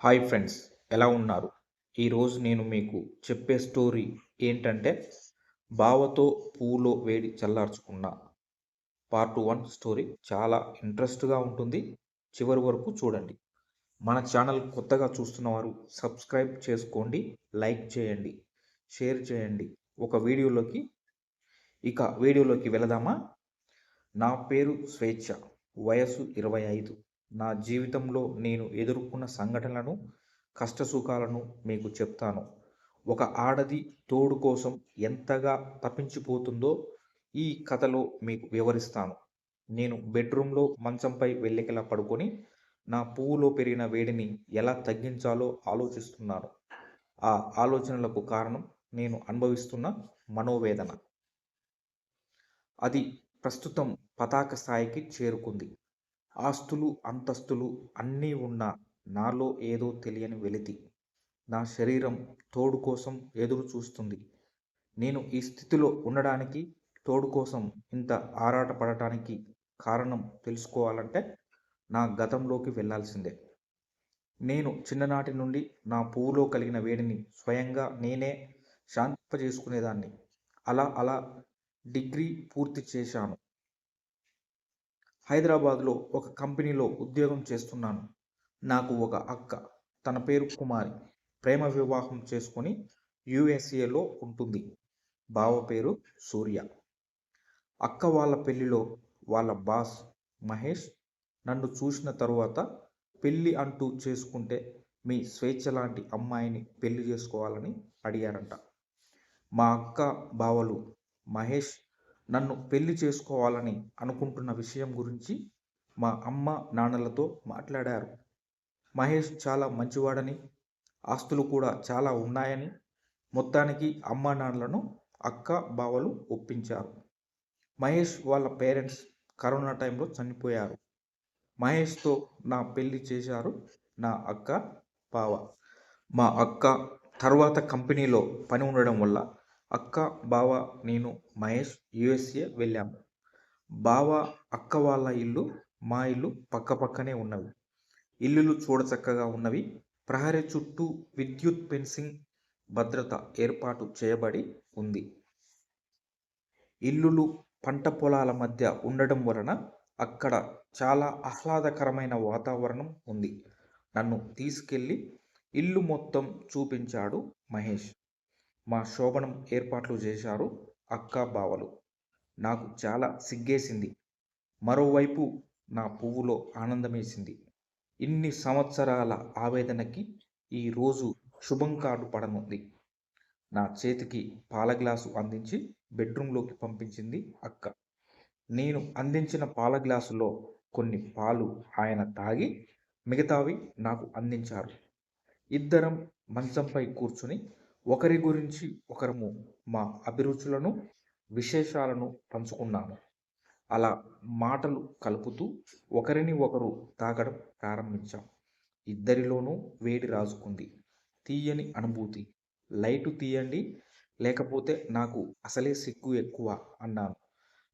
Hi friends ఎలా ఉన్నారు? ఈరోజు నేను మీకు చెప్పే స్టోరీ ఏంటంటే బావతో పూలో వేడి చల్లార్చుకున్న పార్ట్ వన్ స్టోరీ చాలా ఇంట్రెస్ట్గా ఉంటుంది. చివరి వరకు చూడండి. మన ఛానల్ కొత్తగా చూస్తున్నవారు సబ్స్క్రైబ్ చేసుకోండి లైక్ చేయండి షేర్ చేయండి. ఒక వీడియోలోకి ఇక వీడియోలోకి వెళదామా? నా పేరు స్వేచ్ఛ వయసు ఇరవై ఐదు. నా జీవితంలో నేను ఎదుర్కొన్న సంఘటనలను కష్టసుఖాలను మీకు చెప్తాను. ఒక ఆడది తోడు కోసం ఎంతగా తప్పించిపోతుందో ఈ కథలో మీకు వివరిస్తాను. నేను బెడ్రూమ్లో మంచంపై వెళ్ళికెలా పడుకొని నా పువ్వులో పెరిగిన వేడిని ఎలా తగ్గించాలో ఆలోచిస్తున్నాను. ఆ ఆలోచనలకు కారణం నేను అనుభవిస్తున్న మనోవేదన. అది ప్రస్తుతం పతాక స్థాయికి చేరుకుంది. ఆస్తులు అంతస్తులు అన్నీ ఉన్న నాలో ఏదో తెలియని వెలితి. నా శరీరం తోడు కోసం ఎదురు చూస్తుంది. నేను ఈ స్థితిలో ఉండడానికి తోడు కోసం ఇంత ఆరాటపడటానికి కారణం తెలుసుకోవాలంటే నా గతంలోకి వెళ్ళాల్సిందే నేను చిన్ననాటి నుండి నా పువ్వులో కలిగిన వేడిని స్వయంగా నేనే శాంతింపజేసుకునేదాన్ని. అలా అలా డిగ్రీ పూర్తి చేశాను. హైదరాబాద్లో ఒక కంపెనీలో ఉద్యోగం చేస్తున్నాను. నాకు ఒక అక్క తన పేరు కుమారి. ప్రేమ వివాహం చేసుకొని యుఎస్ఏలో ఉంటుంది. బావ పేరు సూర్య. అక్క వాళ్ళ పెళ్ళిలో వాళ్ళ బాస్ మహేష్ నన్ను చూసిన తరువాత పెళ్ళి అంటూ చేసుకుంటే మీ స్వేచ్ఛ లాంటి అమ్మాయిని పెళ్ళి చేసుకోవాలని అడిగారంట. మా అక్క బావలు మహేష్ నన్ను పెళ్ళి చేసుకోవాలని అనుకుంటున్న విషయం గురించి మా అమ్మ నాన్నలతో మాట్లాడారు. మహేష్ చాలా మంచివాడని ఆస్తులు కూడా చాలా ఉన్నాయని మొత్తానికి అమ్మ నాన్నలను అక్క బావలు ఒప్పించారు. మహేష్ వాళ్ళ పేరెంట్స్ కరోనా టైంలో చనిపోయారు. మహేష్తో నా పెళ్ళి చేశారు నా అక్క బావ. మా అక్క తర్వాత కంపెనీలో పని ఉండడం వల్ల అక్క బావ నేను మహేష్ యుఎస్ఏ వెళ్ళాము బావ అక్క వాళ్ళ ఇల్లు మా ఇల్లు పక్క పక్కనే ఉన్నవి. ఇల్లులు చూడచక్కగా ఉన్నవి. ప్రహరీ చుట్టూ విద్యుత్ ఫెన్సింగ్ భద్రత ఏర్పాటు చేయబడి ఉంది. ఇల్లులు పంట పొలాల మధ్య ఉండడం వలన అక్కడ చాలా ఆహ్లాదకరమైన వాతావరణం ఉంది. నన్ను తీసుకెళ్ళి ఇల్లు మొత్తం చూపించాడు మహేష్. మా శోభనం ఏర్పాట్లు చేశారు అక్క బావలు. నాకు చాలా సిగ్గేసింది. మరోవైపు నా పువ్వులో ఆనందమేసింది. ఇన్ని సంవత్సరాల ఆవేదనకి ఈరోజు శుభం కార్డు పడనుంది. నా చేతికి పాల గ్లాసు అందించి బెడ్రూమ్లోకి పంపించింది అక్క. నేను అందించిన పాల గ్లాసులో కొన్ని పాలు ఆయన తాగి మిగతావి నాకు అందించారు. ఇద్దరం మంచంపై కూర్చుని ఒకరి గురించి ఒకరము మా అభిరుచులను విశేషాలను పంచుకున్నాము. అలా మాటలు కలుపుతూ ఒకరిని ఒకరు తాగడం ప్రారంభించాం. ఇద్దరిలోనూ వేడి రాజుకుంది. తీయని అనుభూతి. లైటు తీయండి లేకపోతే నాకు అసలే సిగ్గు ఎక్కువ అన్నాను.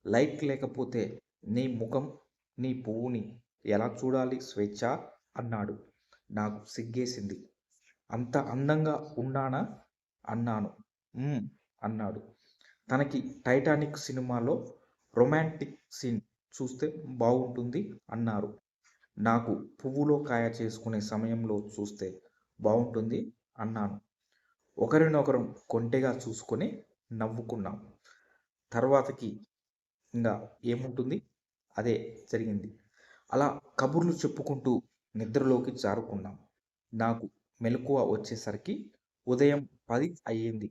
లైట్ లేకపోతే నీ ముఖం నీ పువ్వుని ఎలా చూడాలి స్వేచ్ఛ? అన్నాడు. నాకు సిగ్గేసింది. అంత అందంగా ఉన్నానా? అన్నాను. అన్నాడు. తనకి టైటానిక్ సినిమాలో రొమాంటిక్ సీన్ చూస్తే బాగుంటుంది అన్నారు. నాకు పువ్వులో కాయ చేసుకునే సమయంలో చూస్తే బాగుంటుంది అన్నాను. ఒకరినొకరం కొంటెగా చూసుకొని నవ్వుకున్నాం. తర్వాతకి ఇంకా ఏముంటుంది? అదే జరిగింది. అలా కబుర్లు చెప్పుకుంటూ నిద్రలోకి జారుకున్నాం. నాకు మెలకువ వచ్చేసరికి ఉదయం పది అయ్యింది.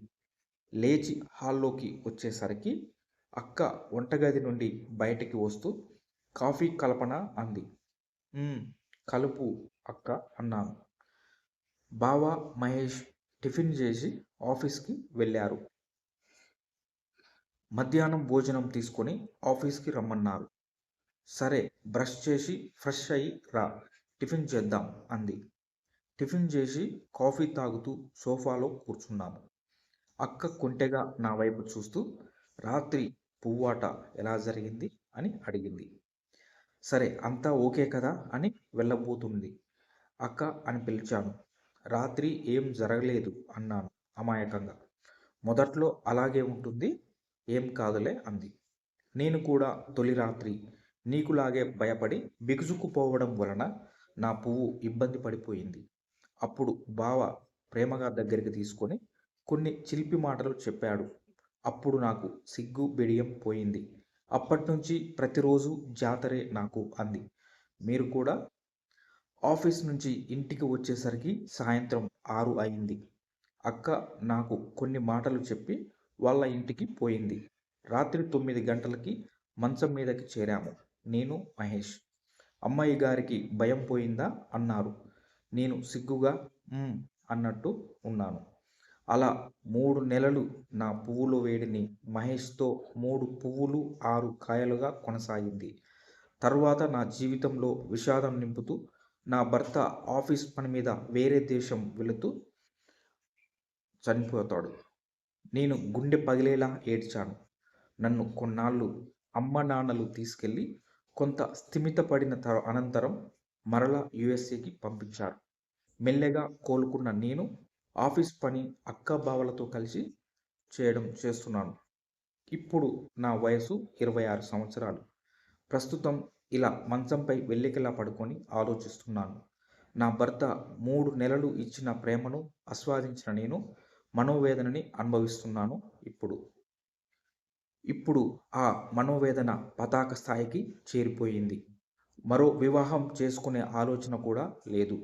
లేచి హాల్లోకి వచ్చేసరికి అక్క వంటగది నుండి బయటికి వస్తూ కాఫీ కలపన అంది. కలుపు అక్క అన్నాను. బావ మహేష్ టిఫిన్ చేసి ఆఫీస్కి వెళ్ళారు. మధ్యాహ్నం భోజనం తీసుకొని ఆఫీస్కి రమ్మన్నారు. సరే బ్రష్ చేసి ఫ్రెష్ అయ్యి రా టిఫిన్ చేద్దాం అంది. టిఫిన్ చేసి కాఫీ తాగుతూ సోఫాలో కూర్చున్నాము. అక్క కొంటెగా నా వైపు చూస్తూ రాత్రి పువ్వాట ఎలా జరిగింది? అని అడిగింది. సరే అంతా ఓకే కదా? అని వెళ్ళబోతుంది. అక్క అని పిలిచాను. రాత్రి ఏం జరగలేదు అన్నాను అమాయకంగా. మొదట్లో అలాగే ఉంటుంది ఏం కాదులే అంది. నేను కూడా తొలి రాత్రి నీకులాగే భయపడి బిగుసుకుపోవడం వలన నా పువ్వు ఇబ్బంది పడిపోయింది. అప్పుడు బావ ప్రేమగా దగ్గరికి తీసుకొని కొన్ని చిలిపి మాటలు చెప్పాడు. అప్పుడు నాకు సిగ్గు బిడియం పోయింది. అప్పటినుంచి ప్రతిరోజు జాతరే నాకు అంది. మీరు కూడా ఆఫీస్ నుంచి ఇంటికి వచ్చేసరికి సాయంత్రం ఆరు అయింది. అక్క నాకు కొన్ని మాటలు చెప్పి వాళ్ళ ఇంటికి పోయింది. రాత్రి తొమ్మిది గంటలకి మంచం మీదకి చేరాము. నేను మహేష్. అమ్మాయి గారికి భయం పోయిందా? అన్నారు. నేను సిగ్గుగా అన్నట్టు ఉన్నాను. అలా మూడు నెలలు నా పువ్వుల వేడిని మహేష్తో మూడు పువ్వులు ఆరు కాయలుగా కొనసాగింది. తర్వాత నా జీవితంలో విషాదం నింపుతూ నా భర్త ఆఫీస్ పని మీద వేరే దేశం వెళుతూ చనిపోతాడు. నేను గుండె పగిలేలా ఏడ్చాను. నన్ను కొన్నాళ్ళు అమ్మ నాన్నలు తీసుకెళ్ళి కొంత స్థిమితపడిన తర అనంతరం మరలా యుఎస్ఏకి పంపించారు. మెల్లగా కోలుకున్న నేను ఆఫీస్ పని అక్క బావలతో కలిసి చేయడం చేస్తున్నాను. ఇప్పుడు నా వయసు ఇరవై ఆరు సంవత్సరాలు. ప్రస్తుతం ఇలా మంచంపై వెళ్ళికలా పడుకొని ఆలోచిస్తున్నాను. నా భర్త మూడు నెలలు ఇచ్చిన ప్రేమను ఆస్వాదించిన నేను మనోవేదనని అనుభవిస్తున్నాను ఇప్పుడు. ఇప్పుడు ఆ మనోవేదన పతాక స్థాయికి చేరిపోయింది. మరో వివాహం చేసుకునే ఆలోచన కూడా లేదు.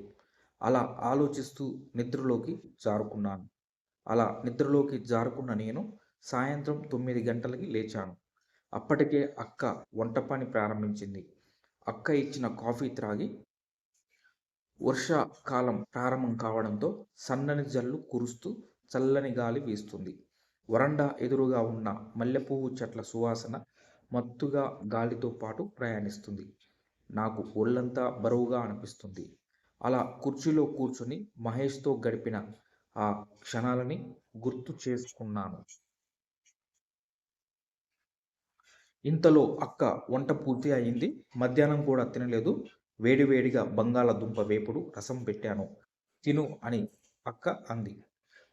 అలా ఆలోచిస్తూ నిద్రలోకి జారుకున్నాను. అలా నిద్రలోకి జారుకున్న నేను సాయంత్రం తొమ్మిది గంటలకి లేచాను. అప్పటికే అక్క వంట పని ప్రారంభించింది. అక్క ఇచ్చిన కాఫీ త్రాగి వర్షాకాలం ప్రారంభం కావడంతో సన్నని జల్లు కురుస్తూ చల్లని గాలి వీస్తుంది. వరండా ఎదురుగా ఉన్న మల్లెపువ్వు చెట్ల సువాసన మత్తుగా గాలితో పాటు ప్రయాణిస్తుంది. నాకు ఒళ్ళంతా బరువుగా అనిపిస్తుంది. అలా కుర్చీలో కూర్చుని మహేష్తో గడిపిన ఆ క్షణాలని గుర్తు చేసుకున్నాను. ఇంతలో అక్క వంట పూర్తి అయింది. మధ్యాహ్నం కూడా తినలేదు. వేడివేడిగా బంగాళదుంప వేపుడు రసం పెట్టాను. తిను అని అక్క అంది.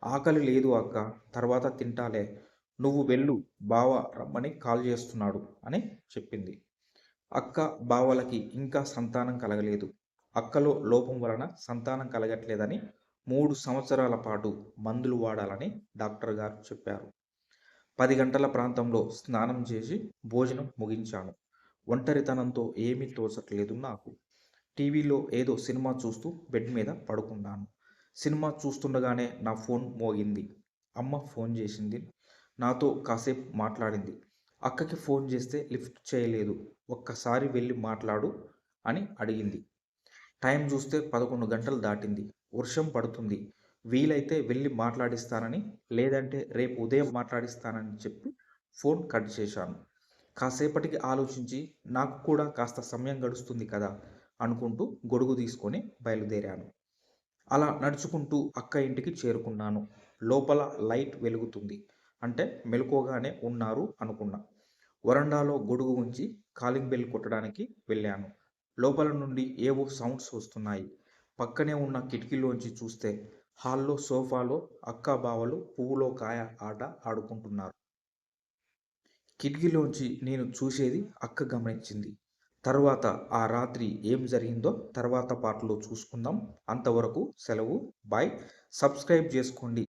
ఆకలి లేదు అక్క తర్వాత తింటాలే. నువ్వు వెళ్ళు బావ రమ్మని కాల్ చేస్తున్నాడు అని చెప్పింది. అక్క బావలకి ఇంకా సంతానం కలగలేదు. అక్కలో లోపం వలన సంతానం కలగట్లేదని మూడు సంవత్సరాల పాటు మందులు వాడాలని డాక్టర్ గారు చెప్పారు. పది గంటల ప్రాంతంలో స్నానం చేసి భోజనం ముగించాను. ఒంటరితనంతో ఏమీ తోచట్లేదు నాకు. టీవీలో ఏదో సినిమా చూస్తూ బెడ్ మీద పడుకున్నాను. సినిమా చూస్తుండగానే నా ఫోన్ మోగింది. అమ్మ ఫోన్ చేసింది. నాతో కాసేపు మాట్లాడింది. అక్కకి ఫోన్ చేస్తే లిఫ్ట్ చేయలేదు. ఒక్కసారి వెళ్ళి మాట్లాడు అని అడిగింది. టైం చూస్తే పదకొండు గంటలు దాటింది. వర్షం పడుతుంది. వీలైతే వెళ్ళి మాట్లాడిస్తానని లేదంటే రేపు ఉదయం మాట్లాడిస్తానని చెప్పి ఫోన్ కట్ చేశాను. కాసేపటికి ఆలోచించి నాకు కూడా కాస్త సమయం గడుస్తుంది కదా అనుకుంటూ గొడుగు తీసుకొని బయలుదేరాను. అలా నడుచుకుంటూ అక్క ఇంటికి చేరుకున్నాను. లోపల లైట్ వెలుగుతుంది. అంటే మెలకువగానే ఉన్నారు అనుకున్నా. వరండాలో గొడుగు ఉంచి కాలింగ్ బెల్ కొట్టడానికి వెళ్ళాను. లోపల నుండి ఏవో సౌండ్స్ వస్తున్నాయి? పక్కనే ఉన్న కిటికీలోంచి చూస్తే హాల్లో సోఫాలో అక్క బావలు పువ్వులో కాయ ఆట ఆడుకుంటున్నారు. కిటికీలోంచి నేను చూసేది అక్క గమనించింది. తర్వాత ఆ రాత్రి ఏం జరిగిందో తర్వాత పాటలో చూసుకుందాం. అంతవరకు సెలవు. బాయ్. సబ్స్క్రైబ్ చేసుకోండి.